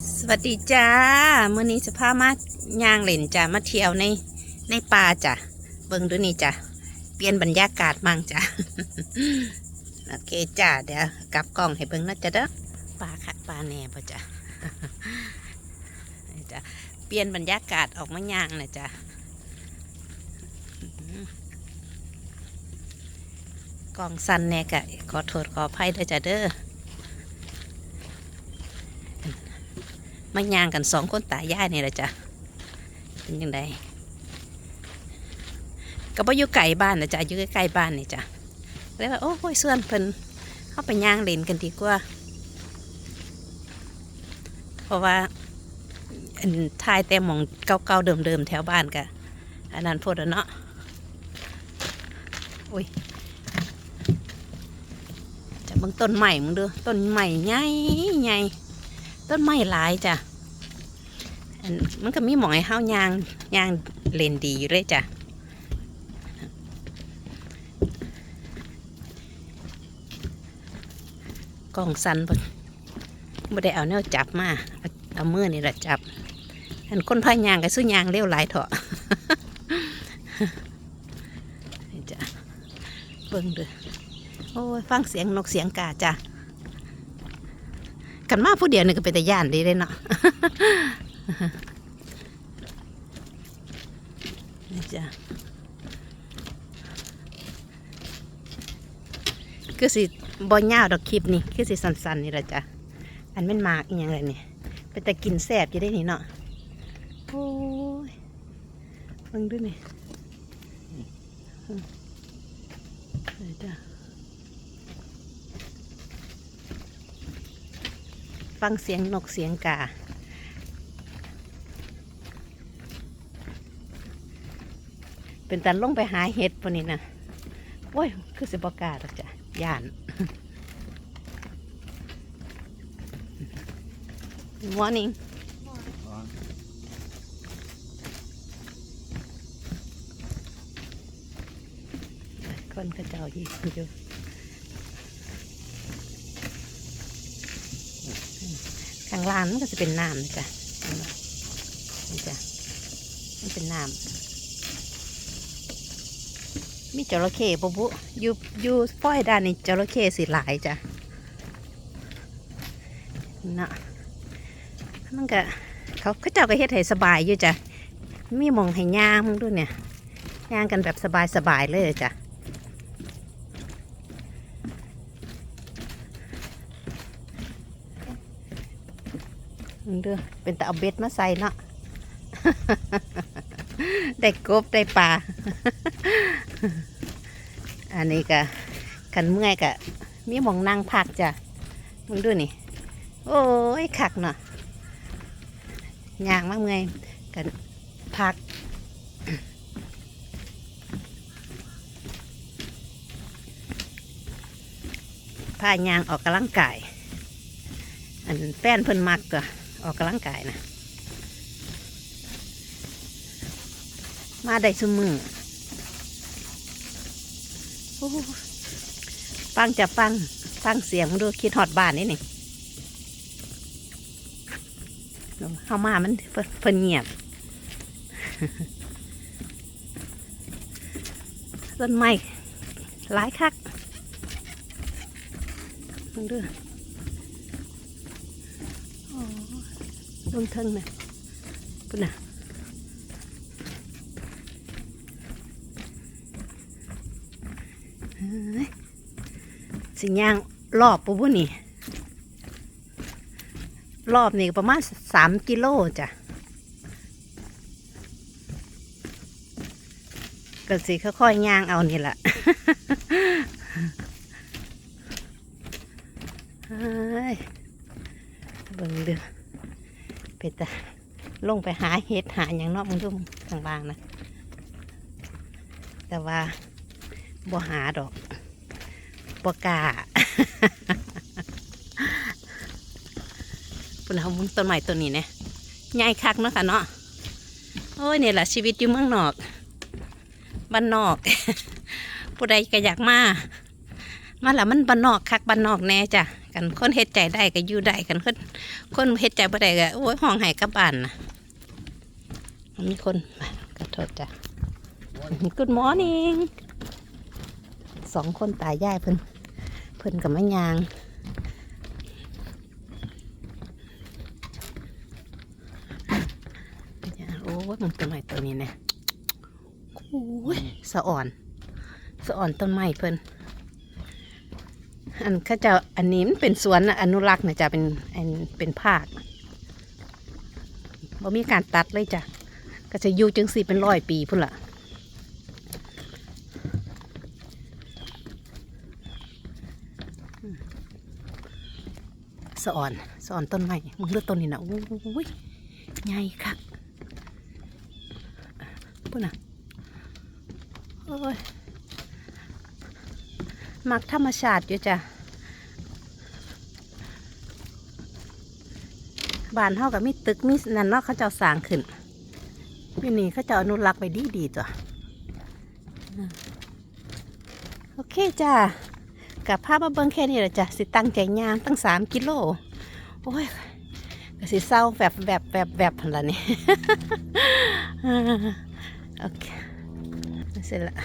สวัสดีจ้ามื้อนี้จะพามาย่างเล่นจ้ามาเที่ยวในในป่าจ้ะเบิ่งดูนี่จ้ะเปลี่ยนบรรยากาศมั่งจ้ะโอเคจ้าเดี๋ยวกลับกล้องให้เบิ่งนะจ๊ะเด้อป่าคักป่าแหน่ป่ะจ้ะนี่จ้ะเปลี่ยนบรรยากาศออกมาย่างนะจ้ะอื้อกล้องสั้นแน่กะขอโทษขออภัยด้วยจ้ะเด้อ มาย่างกันสองคนตายายนี่แหละจ้ะเป็นยังไงก็บ่อยู่ไกลบ้านนะจ้ะอยู่ใกล้ๆบ้านนี่จ้ะเลยว่าโอ้ยส่วนเพิ่นเข้าไปย่างเล่นกันดีกว่า เพราะว่าทายแต่มองเก่าๆเดิมๆแถวบ้านกะอันนั้นพดเนาะอุ้ยจะเบิ่งต้นใหม่มึงดูต้นใหม่ใหญ่ใหญ่ ต้นไม้หลายจ้ะมันก็มีหมองให้เฮายางยางเลนดีอยู่เลยจ้ะกล้องสันบ่บ่ได้เอาแนวจับมาเอาเมือนี่แหละจับอันคนพายางก็สู้ยางเร็วหลายเถอะจ้ะเบิ่งเด้อโอ้ยฟังเสียงนกเสียงกาจ้ะ กันมาผู้เดียวนี่ก็เป็นแต่ย่านดีเลยเนาะนี่จ้ะคือสิบอยาวดอกคลิปนี่คือสิสันๆนี่แหละจ้ะอันแม่นมากอีหยังไรนี่เป็นแต่กินแซ่บอยู่ได้นี่เนาะโอ้ยเบิ่งด้วยนี่อืมนี่จ้ะ ฟังเสียงนกเสียงกา เป็นตันลงไปหาเห็ดปะนี่นะโอ้ย คือสิบกาดจ้ะย่าน morning คนก็เจ้าอีกอยู่ ข้างล่างมันก็จะเป็นน้ำนะจ๊ะนี่จ้ะมันเป็นน้ำมีจระเข้ปะบุอยู่อยู่ป้อยด้านนี้จระเข้สิหลายจ้ะเนาะมันก็เขาเขาเจ้าก็เฮ็ดให้สบายอยู่จ้ะมีมองให้ย่างมึงด้วยเนี่ยย่างกันแบบสบายๆเลยจ้ะ เด้อเป็นแต่เอาเบ็ดมาใส่เนาะได้กบได้ปลา อันนี้ก็กันเมื่อยก็มีหมองนั่งพักจ้ะมึงดูนี่ โอ้ยคักเนาะยางมากเมื่อยกันพักพายางออกกำลังกาย อันแฟนเพิ่นมักก็ ออกกำลังกายนะมาได้สมือฟังจะฟังฟังเสียงมันดูคิดฮอดบ้านนี่นี่เข้ามามันเพิ่นเพิ่นเงียบต้นไม้หลายคักมึงดู ลงเทิงนะปุ่นน่ะสิย่างรอบปุ๊บนี่ รอบนี่ประมาณสามกิโลจ้ะก็สิค่อยๆย่างเอานี่แหละเฮ้ยบิ่งเดือ ไปแต่ลงไปหาเห็ดหาอย่างนอกมึงดูทางบางนะแต่ว่าบ่หาดอกบ่กล้าปุ่นเอามึงต้นใหม่ต้นนี้เนี่ยใหญ่คักเนาะค่ะเนาะโอ้ยเนี่ยแหละชีวิตอยู่เมืองนอกบ้านนอก ผู้ใดก็อยากมา มาแล้วมันบ้านนอกคักบ้านนอกแน่จ้ะ กันคนเฮ็ดใจได้ก็อยู่ได้กันคนคนเฮ็ดใจบ่ได้ก็โอ้ยห้องไห้กลับบ้านนะมีคนขอโทษจ้ะ Good morning สองคนตายยายเพิ่นเพิ่นกับแม่ยางโอ้ยมันต้นไม้ตัวนี้นะโอ้ยสะอ่อน สะอ่อนต้นไม้เพิ่น อันข้าเจ้าอันนี้มันเป็นสวนอนุรักษ์นะจ้ะเป็นอันเป็นภาคบ่มีการตัดเลยจ้ะก็จะอยู่จังสี่เป็นร้อยปีพุ่นละสะอ่อนสอนต้นไม้มึงเลือกต้นนี้นะโอ้ยใหญ่คักพุ่นน่ะโอ้ย มักธรรมชาติอยู่จ้ะบ้านเฮากับมีตึกมีนั่นเนาะเขาเจ้าสร้างขึ้นอยู่นี่เขาเจ้าอนุรักษ์ไปดีดีๆจ้ะโอเคจ้ะกับภาพมาเบิ่งแค่นี้แหละจ้ะสิตั้งใจยางตั้งสามกิโลโอ้ยก็สิเศร้าแบบแบบแบบแบบพันละนี่โอเคเสร็จละ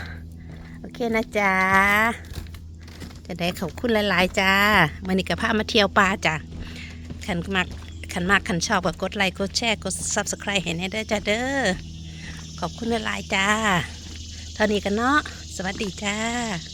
โอเคนะจ๊ะ ก็ได้ขอบคุณหลายๆจ้ามันนี่กับพามาเที่ยวป่าจ้ะขันมากขันมากขันชอบก็กดไลค์กดแชร์กด subscribe ให้แน่ด้จ้าเด้อขอบคุณหลายๆจ้าเท่านี้กันเนาะสวัสดีจ้า